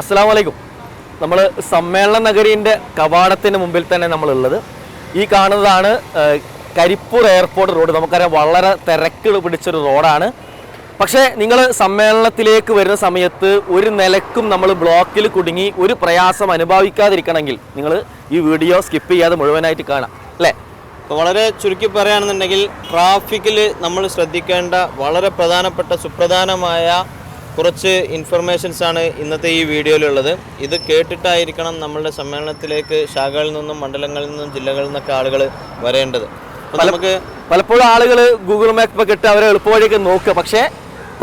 അസ്സാം വലൈക്കും നമ്മൾ സമ്മേളന നഗരീന്റെ കവാടത്തിന് മുമ്പിൽ തന്നെ നമ്മളുള്ളത്. ഈ കാണുന്നതാണ് കരിപ്പൂർ എയർപോർട്ട് റോഡ്. നമുക്കറിയാം വളരെ തിരക്ക് പിടിച്ചൊരു റോഡാണ്. പക്ഷേ നിങ്ങൾ സമ്മേളനത്തിലേക്ക് വരുന്ന സമയത്ത് ഒരു നിലക്കും നമ്മൾ ബ്ലോക്കിൽ കുടുങ്ങി ഒരു പ്രയാസം അനുഭവിക്കാതിരിക്കണമെങ്കിൽ നിങ്ങൾ ഈ വീഡിയോ സ്കിപ്പ് ചെയ്യാതെ മുഴുവനായിട്ട് കാണാം. അല്ലേ? വളരെ ചുരുക്കി പറയുകയാണെന്നുണ്ടെങ്കിൽ ട്രാഫിക്കിൽ നമ്മൾ ശ്രദ്ധിക്കേണ്ട വളരെ പ്രധാനപ്പെട്ട സുപ്രധാനമായ കുറച്ച് ഇൻഫർമേഷൻസ് ആണ് ഇന്നത്തെ ഈ വീഡിയോയിലുള്ളത്. ഇത് കേട്ടിട്ടായിരിക്കണം നമ്മളുടെ സമ്മേളനത്തിലേക്ക് ശാഖകളിൽ നിന്നും മണ്ഡലങ്ങളിൽ നിന്നും ജില്ലകളിൽ നിന്നൊക്കെ ആളുകൾ വരേണ്ടത്. നമുക്ക് പലപ്പോഴും ആളുകൾ ഗൂഗിൾ മാപ്പ് ഒക്കെ ഇട്ട് അവരെ എളുപ്പവഴിയൊക്കെ നോക്കുക. പക്ഷേ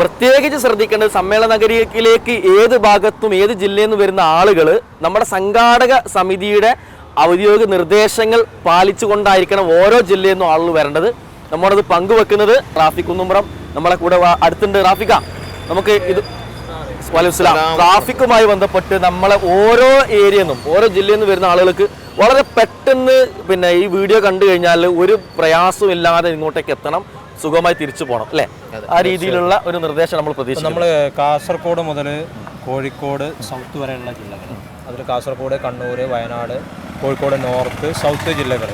പ്രത്യേകിച്ച് ശ്രദ്ധിക്കേണ്ടത് സമ്മേളന നഗരിയിലേക്ക് ഏത് ഭാഗത്തും ഏത് ജില്ലയിൽ നിന്ന് വരുന്ന ആളുകൾ നമ്മുടെ സംഘാടക സമിതിയുടെ ഔദ്യോഗിക നിർദ്ദേശങ്ങൾ പാലിച്ചുകൊണ്ടായിരിക്കണം ഓരോ ജില്ലയിൽ നിന്നും ആളുകൾ വരേണ്ടത്. നമ്മളത് പങ്കുവെക്കുന്നത് റാഫിക് കുന്നുംപുറം നമ്മളെ കൂടെ അടുത്തുണ്ട് റാഫിക്ക നമുക്ക് ഇത്. ട്രാഫിക്കുമായി ബന്ധപ്പെട്ട് നമ്മളെ ഓരോ ഏരിയയിൽ നിന്നും ഓരോ ജില്ലയിൽ നിന്ന് വരുന്ന ആളുകൾക്ക് വളരെ പെട്ടെന്ന് പിന്നെ ഈ വീഡിയോ കണ്ടു കഴിഞ്ഞാൽ ഒരു പ്രയാസവും ഇല്ലാതെ ഇങ്ങോട്ടേക്ക് എത്തണം സുഖമായി തിരിച്ചു പോകണം അല്ലേ? ആ രീതിയിലുള്ള ഒരു നിർദ്ദേശം നമ്മൾ പ്രതീക്ഷിക്കുന്നു. നമ്മൾ കാസർഗോഡ് മുതൽ കോഴിക്കോട് സൗത്ത് വരെയുള്ള ജില്ലകൾ അതിൽ കാസർഗോഡ് കണ്ണൂർ വയനാട് കോഴിക്കോട് നോർത്ത് സൗത്ത് ജില്ലകൾ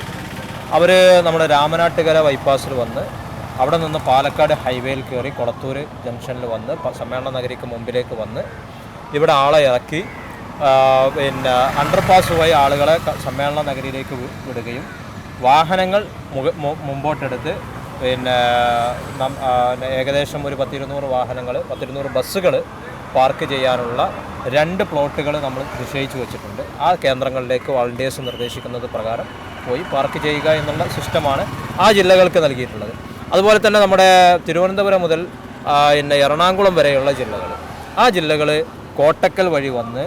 അവർ നമ്മുടെ രാമനാട്ടുകര ബൈപ്പാസിൽ വന്ന് അവിടെ നിന്ന് പാലക്കാട് ഹൈവേയിൽ കയറി കൊളത്തൂർ ജംഗ്ഷനിൽ വന്ന് സമ്മേളന നഗരിക്ക് മുമ്പിലേക്ക് വന്ന് ഇവിടെ ആളെ ഇറക്കി പിന്നെ അണ്ടർപാസ് വഴി ആളുകളെ സമ്മേളന നഗരിയിലേക്ക് വിടുകയും വാഹനങ്ങൾ മുമ്പോട്ടെടുത്ത് പിന്നെ ഏകദേശം ഒരു പത്തിരുന്നൂറ് വാഹനങ്ങൾ പത്തിരുന്നൂറ് ബസ്സുകൾ പാർക്ക് ചെയ്യാനുള്ള രണ്ട് പ്ലോട്ടുകൾ നമ്മൾ നിശ്ചയിച്ചു വെച്ചിട്ടുണ്ട്. ആ കേന്ദ്രങ്ങളിലേക്ക് വളണ്ടിയേഴ്സ് നിർദ്ദേശിക്കുന്നത് പ്രകാരം പോയി പാർക്ക് ചെയ്യുക എന്നുള്ള സിസ്റ്റമാണ് ആ ജില്ലകൾക്ക് നൽകിയിട്ടുള്ളത്. അതുപോലെ തന്നെ നമ്മുടെ തിരുവനന്തപുരം മുതൽ പിന്നെ എറണാകുളം വരെയുള്ള ജില്ലകൾ. ആ ജില്ലകൾ കോട്ടക്കൽ വഴി വന്ന്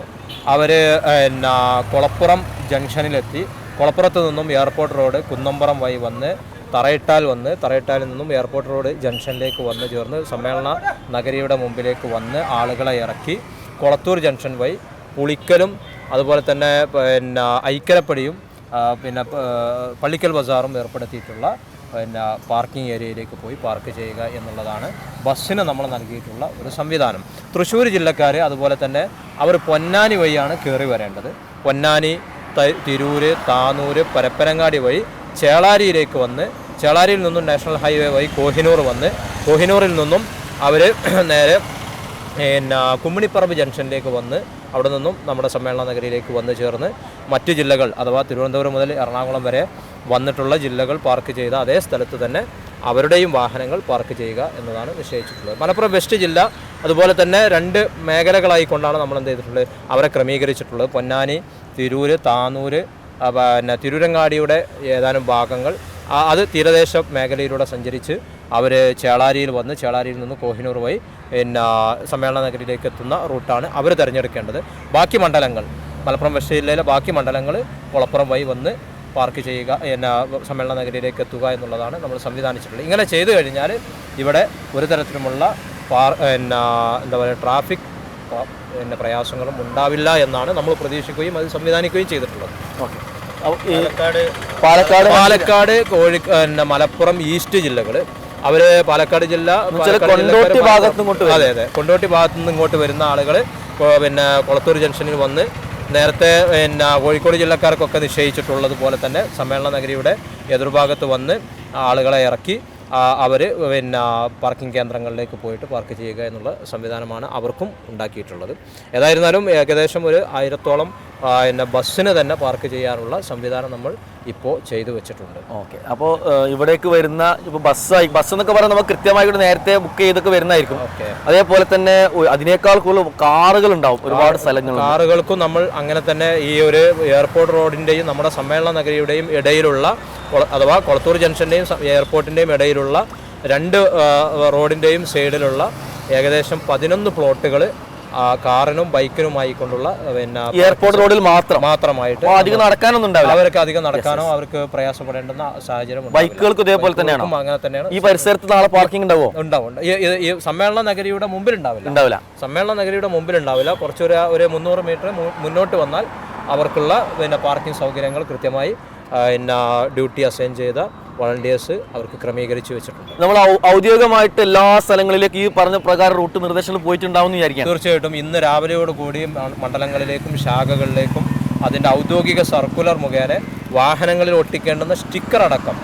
അവർ പിന്നെ കുളപ്പുറം ജംഗ്ഷനിലെത്തി. കുളപ്പുറത്ത് നിന്നും എയർപോർട്ട് റോഡ് കുന്നമ്പുറം വഴി വന്ന് തറയിട്ടാൽ വന്ന് തറയിട്ടാലിൽ നിന്നും എയർപോർട്ട് റോഡ് ജംഗ്ഷനിലേക്ക് വന്ന് ചേർന്ന് സമ്മേളന നഗരിയുടെ മുമ്പിലേക്ക് വന്ന് ആളുകളെ ഇറക്കി കൊളത്തൂർ ജംഗ്ഷൻ വഴി പുളിക്കലും അതുപോലെ തന്നെ പിന്നെ ഐക്കരപ്പടിയും പിന്നെ പള്ളിക്കൽ ബസാറും ഏർപ്പെടുത്തിയിട്ടുള്ള പിന്നെ പാർക്കിംഗ് ഏരിയയിലേക്ക് പോയി പാർക്ക് ചെയ്യുക എന്നുള്ളതാണ് ബസ്സിന് നമ്മൾ നൽകിയിട്ടുള്ള ഒരു സംവിധാനം. തൃശ്ശൂർ ജില്ലക്കാർ അതുപോലെ തന്നെ അവർ പൊന്നാനി വഴിയാണ് കയറി വരേണ്ടത്. പൊന്നാനി തിരൂര് താനൂര് പരപ്പനങ്ങാടി വഴി ചേളാരിയിലേക്ക് വന്ന് ചേളാരിയിൽ നിന്നും നാഷണൽ ഹൈവേ വഴി കോഹിനൂർ വന്ന് കോഹിനൂറിൽ നിന്നും അവർ നേരെ പിന്നെ കുമ്മിണിപ്പറമ്പ് ജംഗ്ഷനിലേക്ക് വന്ന് അവിടെ നിന്നും നമ്മുടെ സമ്മേളന നഗരിയിലേക്ക് വന്ന് ചേർന്ന് മറ്റു ജില്ലകൾ അഥവാ തിരുവനന്തപുരം മുതൽ എറണാകുളം വരെ വന്നിട്ടുള്ള ജില്ലകൾ പാർക്ക് ചെയ്ത അതേ സ്ഥലത്ത് തന്നെ അവരുടെയും വാഹനങ്ങൾ പാർക്ക് ചെയ്യുക എന്നതാണ് നിശ്ചയിച്ചിട്ടുള്ളത്. മലപ്പുറം വെസ്റ്റ് ജില്ല അതുപോലെ തന്നെ രണ്ട് മേഖലകളായിക്കൊണ്ടാണ് നമ്മൾ എന്ത് ചെയ്തിട്ടുള്ളത്? അവരെ ക്രമീകരിച്ചിട്ടുള്ളത്. പൊന്നാനി തിരൂർ താനൂര് ആ, പിന്നെ തിരൂരങ്ങാടിയുടെ ഏതാനും ഭാഗങ്ങൾ. അത് തീരദേശ മേഖലയിലൂടെ സഞ്ചരിച്ച് അവർ ചേളാരിയിൽ വന്ന് ചേളാരിയിൽ നിന്ന് കോഹിനൂർ വഴി പിന്നെ സമ്മേളന നഗരിയിലേക്ക് എത്തുന്ന റൂട്ടാണ് അവർ തിരഞ്ഞെടുക്കേണ്ടത്. ബാക്കി മണ്ഡലങ്ങൾ മലപ്പുറം വെസ്റ്റ് ജില്ലയിലെ ബാക്കി മണ്ഡലങ്ങൾ കുളപ്പുറം വഴി വന്ന് പാർക്ക് ചെയ്യുക എന്നാ സമ്മേളന നഗരിയിലേക്ക് എത്തുക എന്നുള്ളതാണ് നമ്മൾ സംവിധാനിച്ചിട്ടുള്ളത്. ഇങ്ങനെ ചെയ്തു കഴിഞ്ഞാൽ ഇവിടെ ഒരു തരത്തിലുമുള്ള പാർ എന്നാ എന്താ പറയുക ട്രാഫിക് എന്ന പിന്നെ പ്രയാസങ്ങളും ഉണ്ടാവില്ല എന്നാണ് നമ്മൾ പ്രതീക്ഷിക്കുകയും അത് സംവിധാനിക്കുകയും ചെയ്തിട്ടുള്ളത്. ഓക്കെ. പാലക്കാട് പാലക്കാട് പാലക്കാട് കോഴി പിന്നെ മലപ്പുറം ഈസ്റ്റ് ജില്ലകൾ അവർ പാലക്കാട് ജില്ല കൊണ്ടോട്ടി ഭാഗത്തുനിന്ന് ഭാഗത്ത്. അതെ അതെ. കൊണ്ടോട്ടി ഭാഗത്തു നിന്ന് ഇങ്ങോട്ട് വരുന്ന ആളുകൾ പിന്നെ കൊളത്തൂർ ജംഗ്ഷനിൽ വന്ന് നേരത്തെ പിന്നെ കോഴിക്കോട് ജില്ലക്കാർക്കൊക്കെ നിശ്ചയിച്ചിട്ടുള്ളത് പോലെ തന്നെ സമ്മേളന നഗരിയുടെ എതിർഭാഗത്ത് വന്ന് ആളുകളെ ഇറക്കി അവർ പിന്നെ പാർക്കിംഗ് കേന്ദ്രങ്ങളിലേക്ക് പോയിട്ട് പാർക്ക് ചെയ്യുക എന്നുള്ള സംവിധാനമാണ് അവർക്കും ഉണ്ടാക്കിയിട്ടുള്ളത്. ഏതായിരുന്നാലും ഏകദേശം ഒരു ആയിരത്തോളം പിന്നെ ബസ്സിന് തന്നെ പാർക്ക് ചെയ്യാനുള്ള സംവിധാനം നമ്മൾ ഇപ്പോൾ ചെയ്തു വെച്ചിട്ടുണ്ട്. ഓക്കെ. അപ്പോൾ ഇവിടേക്ക് വരുന്ന ഇപ്പോൾ ബസ്സായി ബസ് എന്നൊക്കെ പറഞ്ഞാൽ നമുക്ക് കൃത്യമായിട്ട് നേരത്തെ ബുക്ക് ചെയ്തൊക്കെ വരുന്നതായിരിക്കും. ഓക്കെ. അതേപോലെ തന്നെ അതിനേക്കാൾ കൂടുതൽ കാറുകൾ ഉണ്ടാവും ഒരുപാട് സ്ഥലങ്ങൾ കാറുകൾക്കും നമ്മൾ അങ്ങനെ തന്നെ ഈ ഒരു എയർപോർട്ട് റോഡിന്റെയും നമ്മുടെ സമ്മേളന നഗരിയുടെയും ഇടയിലുള്ള അഥവാ കൊളത്തൂർ ജംഗ്ഷന്റെയും എയർപോർട്ടിന്റെയും ഇടയിലുള്ള രണ്ട് റോഡിന്റെയും സൈഡിലുള്ള ഏകദേശം പതിനൊന്ന് പ്ലോട്ടുകൾ കാറിനും ബൈക്കിനുമായി കൊണ്ടുള്ള പിന്നെ എയർപോർട്ട് റോഡിൽ മാത്രം? മാത്രമായിട്ട് അധികം നടക്കാനൊന്നും ഉണ്ടാവില്ല. അവർക്ക് അധികം നടക്കാനോ അവർക്ക് പ്രയാസപ്പെടേണ്ടുന്ന സാഹചര്യം. ബൈക്കുകൾക്ക് ഇതേപോലെ തന്നെയാണ്? അങ്ങനെ തന്നെയാണ്. ഈ പരിസരത്ത് നാളെ പാർക്കിംഗ് ഉണ്ടാവോ? ഉണ്ടാവും. ഉണ്ട്. ഈ- സമ്മേളന നഗരിയുടെ മുമ്പിൽ ഉണ്ടാവില്ല. ഉണ്ടാവില്ല. സമ്മേളന നഗരിയുടെ മുമ്പിൽ ഉണ്ടാവില്ല. കുറച്ചൊരു ഒരു മുന്നൂറ് മീറ്റർ മുന്നോട്ട് വന്നാൽ അവർക്കുള്ള പിന്നെ പാർക്കിംഗ് സൗകര്യങ്ങൾ കൃത്യമായി പിന്നെ ഡ്യൂട്ടി അസൈൻ ചെയ്ത വളണ്ടിയേഴ്സ് അവർക്ക് ക്രമീകരിച്ച് വെച്ചിട്ടുണ്ട്. നമ്മൾ ഔദ്യോഗികമായിട്ട് എല്ലാ സ്ഥലങ്ങളിലേക്കും ഈ പറഞ്ഞ പ്രകാരം റൂട്ട് നിർദ്ദേശങ്ങൾ പോയിട്ടുണ്ടാവും വിചാരിക്കാം. തീർച്ചയായിട്ടും ഇന്ന് രാവിലെയോട് കൂടി മണ്ഡലങ്ങളിലേക്കും ശാഖകളിലേക്കും അതിന്റെ ഔദ്യോഗിക സർക്കുലർ മുഖേന വാഹനങ്ങളിൽ ഒട്ടിക്കേണ്ടുന്ന സ്റ്റിക്കർ അടക്കം.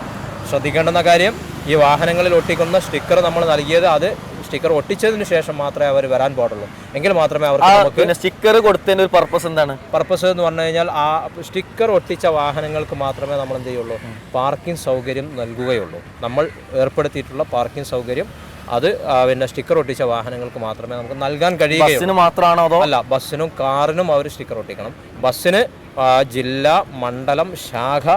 ശ്രദ്ധിക്കേണ്ടുന്ന കാര്യം ഈ വാഹനങ്ങളിൽ ഒട്ടിക്കുന്ന സ്റ്റിക്കർ നമ്മൾ നൽകിയത് അത് സ്റ്റിക്കർ ഒട്ടിച്ചതിന് ശേഷം മാത്രമേ അവർ വരാൻ പാടുള്ളൂ. എങ്കിൽ മാത്രമേ അവർക്ക് നമുക്ക് പിന്നെ സ്റ്റിക്കർ കൊടുത്തതിന്റെ ഒരു പർപ്പസ് എന്താണ്? പർപ്പസ് എന്ന് പറഞ്ഞു കഴിഞ്ഞാൽ ആ സ്റ്റിക്കർ ഒട്ടിച്ച വാഹനങ്ങൾക്ക് മാത്രമേ നമ്മൾ എന്ത് ചെയ്യുള്ളൂ പാർക്കിംഗ് സൗകര്യം നൽകുകയുള്ളൂ. നമ്മൾ ഏർപ്പെടുത്തിയിട്ടുള്ള പാർക്കിംഗ് സൗകര്യം അത് പിന്നെ സ്റ്റിക്കർ ഒട്ടിച്ച വാഹനങ്ങൾക്ക് മാത്രമേ നമുക്ക് നൽകാൻ കഴിയുകയുള്ളൂ. മാത്രമാണോ അതോ? അല്ല ബസ്സിനും കാറിനും അവർ സ്റ്റിക്കർ ഒട്ടിക്കണം. ബസ്സിന് ജില്ല മണ്ഡലം ശാഖ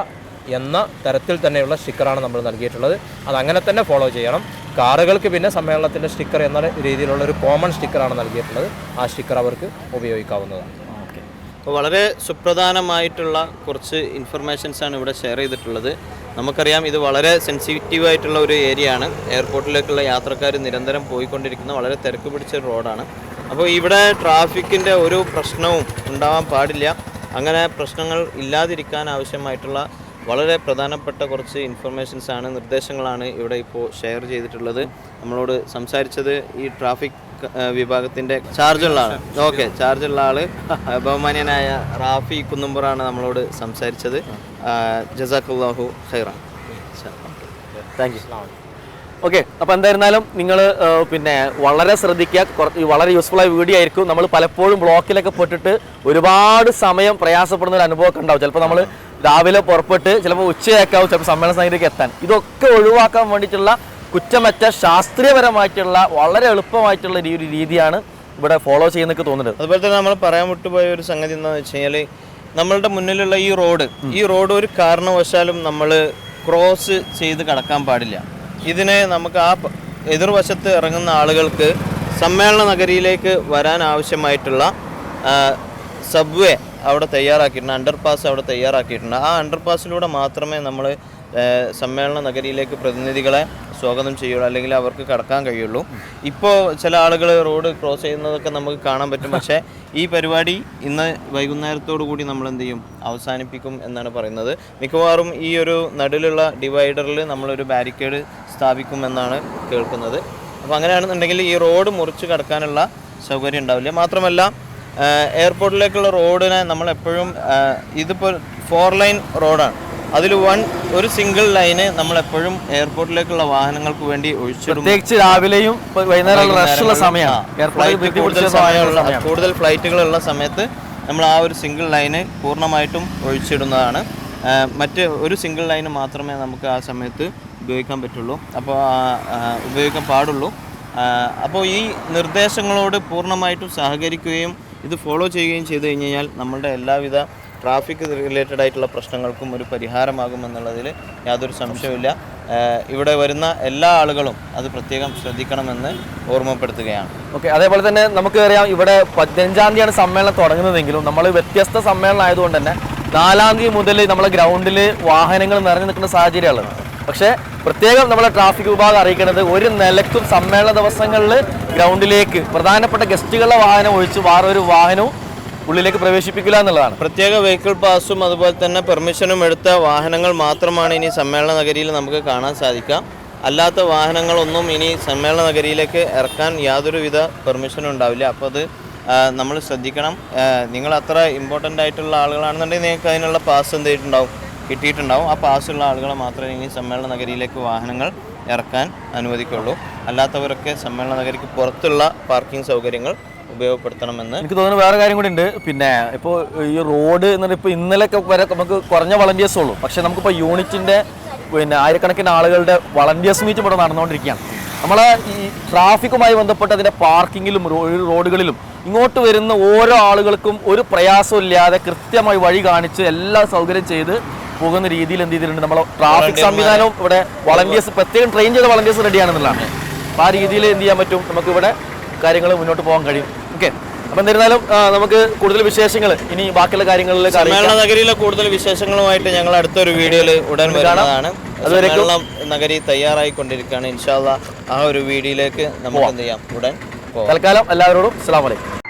എന്ന തരത്തിൽ തന്നെയുള്ള സ്റ്റിക്കറാണ് നമ്മൾ നൽകിയിട്ടുള്ളത്. അത് അങ്ങനെ തന്നെ ഫോളോ ചെയ്യണം. കാറുകൾക്ക് പിന്നെ സമ്മേളനത്തിന്റെ സ്റ്റിക്കർ എന്ന രീതിയിലുള്ള ഒരു കോമൺ സ്റ്റിക്കറാണ് നൽകിയിട്ടുള്ളത്. ആ സ്റ്റിക്കർ അവർക്ക് ഉപയോഗിക്കാവുന്നതാണ്. അപ്പോൾ വളരെ സുപ്രധാനമായിട്ടുള്ള കുറച്ച് ഇൻഫർമേഷൻസാണ് ഇവിടെ ഷെയർ ചെയ്തിട്ടുള്ളത്. നമുക്കറിയാം ഇത് വളരെ സെൻസിറ്റീവായിട്ടുള്ള ഒരു ഏരിയ ആണ്. എയർപോർട്ടിലേക്കുള്ള യാത്രക്കാർ നിരന്തരം പോയിക്കൊണ്ടിരിക്കുന്ന വളരെ തിരക്ക് പിടിച്ച റോഡാണ് അപ്പോൾ ഇവിടെ ട്രാഫിക്കിന്റെ ഒരു പ്രശ്നവും ഉണ്ടാവാൻ പാടില്ല. അങ്ങനെ പ്രശ്നങ്ങൾ ഇല്ലാതിരിക്കാൻ ആവശ്യമായിട്ടുള്ള വളരെ പ്രധാനപ്പെട്ട കുറച്ച് ഇൻഫർമേഷൻസ് ആണ് നിർദ്ദേശങ്ങളാണ് ഇവിടെ ഇപ്പോൾ ഷെയർ ചെയ്തിട്ടുള്ളത്. നമ്മളോട് സംസാരിച്ചത് ഈ ട്രാഫിക് വിഭാഗത്തിന്റെ ചാർജുള്ള ആൾ ഓക്കെ ചാർജുള്ള ആൾ ബഹുമാനിയനായ റാഫി കുന്നുമ്പുറാണ് നമ്മളോട് സംസാരിച്ചത്. ജസാഖുല്ലാഹു ഖൈറ താങ്ക് യു ഓക്കെ അപ്പോൾ എന്തായിരുന്നാലും നിങ്ങൾ പിന്നെ വളരെ ശ്രദ്ധിക്കുക. വളരെ യൂസ്ഫുൾ ആയ വീഡിയോ ആയിരിക്കും. നമ്മൾ പലപ്പോഴും ബ്ലോക്കിലൊക്കെ പെട്ടിട്ട് ഒരുപാട് സമയം പ്രയാസപ്പെടുന്ന ഒരു അനുഭവമൊക്കെ ഉണ്ടാവും. ചിലപ്പോൾ നമ്മൾ രാവിലെ പുറപ്പെട്ട് ചിലപ്പോൾ ഉച്ചയാക്കാവും ചിലപ്പോൾ സമ്മേളന സംഘത്തിലേക്ക് എത്താൻ. ഇതൊക്കെ ഒഴിവാക്കാൻ വേണ്ടിയിട്ടുള്ള കുറ്റമറ്റ ശാസ്ത്രീയപരമായിട്ടുള്ള വളരെ എളുപ്പമായിട്ടുള്ള ഈ ഒരു രീതിയാണ് ഇവിടെ ഫോളോ ചെയ്യുന്നൊക്കെ തോന്നുന്നത്. അതുപോലെ തന്നെ നമ്മൾ പറയാൻ വിട്ടുപോയ ഒരു സംഗതി എന്താണെന്ന് വെച്ച് കഴിഞ്ഞാൽ നമ്മളുടെ മുന്നിലുള്ള ഈ റോഡ് ഈ റോഡ് ഒരു കാരണവശാലും നമ്മൾ ക്രോസ് ചെയ്ത് കടക്കാൻ പാടില്ല. ഇതിനെ നമുക്ക് ആ എതിർവശത്ത് ഇറങ്ങുന്ന ആളുകൾക്ക് സമ്മേളന നഗരിയിലേക്ക് വരാൻ ആവശ്യമായിട്ടുള്ള സബ്വേ അവിടെ തയ്യാറാക്കിയിട്ടുണ്ട് അണ്ടർ പാസ് അവിടെ തയ്യാറാക്കിയിട്ടുണ്ട്. ആ അണ്ടർ പാസിലൂടെ മാത്രമേ നമ്മൾ സമ്മേളന നഗരിയിലേക്ക് പ്രതിനിധികളെ സ്വാഗതം ചെയ്യുള്ളൂ അല്ലെങ്കിൽ അവർക്ക് കടക്കാൻ കഴിയുള്ളൂ. ഇപ്പോൾ ചില ആളുകൾ റോഡ് ക്രോസ് ചെയ്യുന്നതൊക്കെ നമുക്ക് കാണാൻ പറ്റും. പക്ഷേ ഈ പരിപാടി ഇന്ന് വൈകുന്നേരത്തോടു കൂടി നമ്മൾ എന്ത് ചെയ്യും? അവസാനിപ്പിക്കും എന്നാണ് പറയുന്നത്. മിക്കവാറും ഈ ഒരു നടുവിലുള്ള ഡിവൈഡറിൽ നമ്മളൊരു ബാരിക്കേഡ് സ്ഥാപിക്കുമെന്നാണ് കേൾക്കുന്നത്. അപ്പോൾ അങ്ങനെയാണെന്നുണ്ടെങ്കിൽ ഈ റോഡ് മുറിച്ച് കടക്കാനുള്ള സൗകര്യം ഉണ്ടാവില്ല. മാത്രമല്ല എയർപോർട്ടിലേക്കുള്ള റോഡിനെ നമ്മൾ എപ്പോഴും ഇതിപ്പോൾ ഫോർ ലൈൻ റോഡാണ് അതിൽ വൺ ഒരു സിംഗിൾ ലൈന് നമ്മൾ എപ്പോഴും എയർപോർട്ടിലേക്കുള്ള വാഹനങ്ങൾക്ക് വേണ്ടി ഒഴിച്ചിടും. പ്രത്യേകിച്ച് രാവിലെയും വൈകുന്നേരം സമയമാണ്. കൂടുതൽ ഫ്ലൈറ്റുകളുള്ള സമയത്ത് നമ്മൾ ആ ഒരു സിംഗിൾ ലൈന് പൂർണമായിട്ടും ഒഴിച്ചിടുന്നതാണ്. മറ്റ് ഒരു സിംഗിൾ ലൈന് മാത്രമേ നമുക്ക് ആ സമയത്ത് ഉപയോഗിക്കാൻ പറ്റുള്ളൂ. അപ്പോൾ ഉപയോഗിക്കാൻ പാടുള്ളൂ. അപ്പോൾ ഈ നിർദ്ദേശങ്ങളോട് പൂർണമായിട്ടും സഹകരിക്കുകയും ഇത് ഫോളോ ചെയ്യുകയും ചെയ്തു കഴിഞ്ഞ് കഴിഞ്ഞാൽ നമ്മളുടെ എല്ലാവിധ ട്രാഫിക് റിലേറ്റഡ് ആയിട്ടുള്ള പ്രശ്നങ്ങൾക്കും ഒരു പരിഹാരമാകുമെന്നുള്ളതിൽ യാതൊരു സംശയവുമില്ല. ഇവിടെ വരുന്ന എല്ലാ ആളുകളും അത് പ്രത്യേകം ശ്രദ്ധിക്കണമെന്ന് ഓർമ്മപ്പെടുത്തുകയാണ്. ഓക്കെ അതേപോലെ തന്നെ നമുക്ക് അറിയാം ഇവിടെ പതിനഞ്ചാം തീയതിയാണ് സമ്മേളനം തുടങ്ങുന്നതെങ്കിലും നമ്മൾ വ്യത്യസ്ത സമ്മേളനം ആയതുകൊണ്ട് തന്നെ നാലാം തീയതി മുതൽ നമ്മളെ ഗ്രൗണ്ടിൽ വാഹനങ്ങൾ നിറഞ്ഞു നിൽക്കുന്ന സാഹചര്യമാണ് പക്ഷേ പ്രത്യേകം നമ്മളെ ട്രാഫിക് വിഭാഗം അറിയിക്കുന്നത് ഒരു നിലക്കും സമ്മേളന ദിവസങ്ങളിൽ ഗ്രൗണ്ടിലേക്ക് പ്രധാനപ്പെട്ട ഗസ്റ്റുകളുടെ വാഹനം ഒഴിച്ച് വേറൊരു വാഹനവും ഉള്ളിലേക്ക് പ്രവേശിപ്പിക്കില്ല എന്നുള്ളതാണ്. പ്രത്യേക വെഹിക്കിൾ പാസും അതുപോലെ തന്നെ പെർമിഷനും എടുത്ത വാഹനങ്ങൾ മാത്രമാണ് ഇനി സമ്മേളന നഗരിയിൽ നമുക്ക് കാണാൻ സാധിക്കുക. അല്ലാത്ത വാഹനങ്ങളൊന്നും ഇനി സമ്മേളന നഗരിയിലേക്ക് ഇറക്കാൻ യാതൊരുവിധ പെർമിഷനും ഉണ്ടാവില്ല. അപ്പോൾ അത് നമ്മൾ ശ്രദ്ധിക്കണം. നിങ്ങൾ അത്ര ഇമ്പോർട്ടന്റ് ആയിട്ടുള്ള ആളുകളാണെന്നുണ്ടെങ്കിൽ നിങ്ങൾക്ക് അതിനുള്ള പാസ് എന്ത് ചെയ്തിട്ടുണ്ടാവും? കിട്ടിയിട്ടുണ്ടാവും. ആ പാസ്സുള്ള ആളുകളെ മാത്രമേ ഇനി സമ്മേളന നഗരിയിലേക്ക് വാഹനങ്ങൾ ഇറക്കാൻ അനുവദിക്കുള്ളൂ. അല്ലാത്തവരൊക്കെ സമ്മേളന നഗരിക്ക് പുറത്തുള്ള പാർക്കിംഗ് സൗകര്യങ്ങൾ ഉപയോഗപ്പെടുത്തണമെന്ന് എനിക്ക് തോന്നുന്നു വേറെ കാര്യം കൂടി ഉണ്ട്. പിന്നെ ഇപ്പോൾ ഈ റോഡ് എന്ന് പറഞ്ഞാൽ ഇപ്പോൾ ഇന്നലെയൊക്കെ വരെ നമുക്ക് കുറഞ്ഞ വളണ്ടിയേഴ്സ് ഉള്ളൂ. പക്ഷേ നമുക്കിപ്പോൾ യൂണിറ്റിന്റെ പിന്നെ ആയിരക്കണക്കിന് ആളുകളുടെ വളണ്ടിയേഴ്സ് മീറ്റ് ഇവിടെ നടന്നുകൊണ്ടിരിക്കുകയാണ്. നമ്മൾ ഈ ട്രാഫിക്കുമായി ബന്ധപ്പെട്ട് അതിന്റെ പാർക്കിങ്ങിലും റോഡുകളിലും ഇങ്ങോട്ട് വരുന്ന ഓരോ ആളുകൾക്കും ഒരു പ്രയാസമില്ലാതെ കൃത്യമായി വഴി കാണിച്ച് എല്ലാ സൗകര്യം ചെയ്ത് പോകുന്ന രീതിയിൽ എന്ത് ചെയ്തിട്ടുണ്ട്? നമ്മൾ ട്രാഫിക് സംവിധാനവും ഇവിടെ വളണ്ടിയേഴ്സ് പ്രത്യേകം ട്രെയിൻ ചെയ്ത വളണ്ടിയേഴ്സ് റെഡിയാണെന്നുള്ളതാണ് അപ്പോൾ ആ രീതിയിൽ എന്ത് ചെയ്യാൻ പറ്റും? നമുക്ക് ഇവിടെ കാര്യങ്ങൾ മുന്നോട്ട് പോകാൻ കഴിയും. ഓക്കെ അപ്പം എന്നിരുന്നാലും നമുക്ക് കൂടുതൽ വിശേഷങ്ങൾ ഇനി ബാക്കിയുള്ള കാര്യങ്ങളിലേക്ക് സമ്മേളന നഗരിയിലെ കൂടുതൽ വിശേഷങ്ങളുമായിട്ട് ഞങ്ങൾ അടുത്തൊരു വീഡിയോയിൽ ഉടൻ വരുന്നതാണ്. സമ്മേളനം നഗരി തയ്യാറായിക്കൊണ്ടിരിക്കുകയാണ്. ഇൻഷാല്ല ആ ഒരു വീഡിയോയിലേക്ക് നമുക്ക് എന്ത് ചെയ്യാം? ഉടൻ തൽക്കാലം എല്ലാവരോടും അസ്സാം വലൈക്കും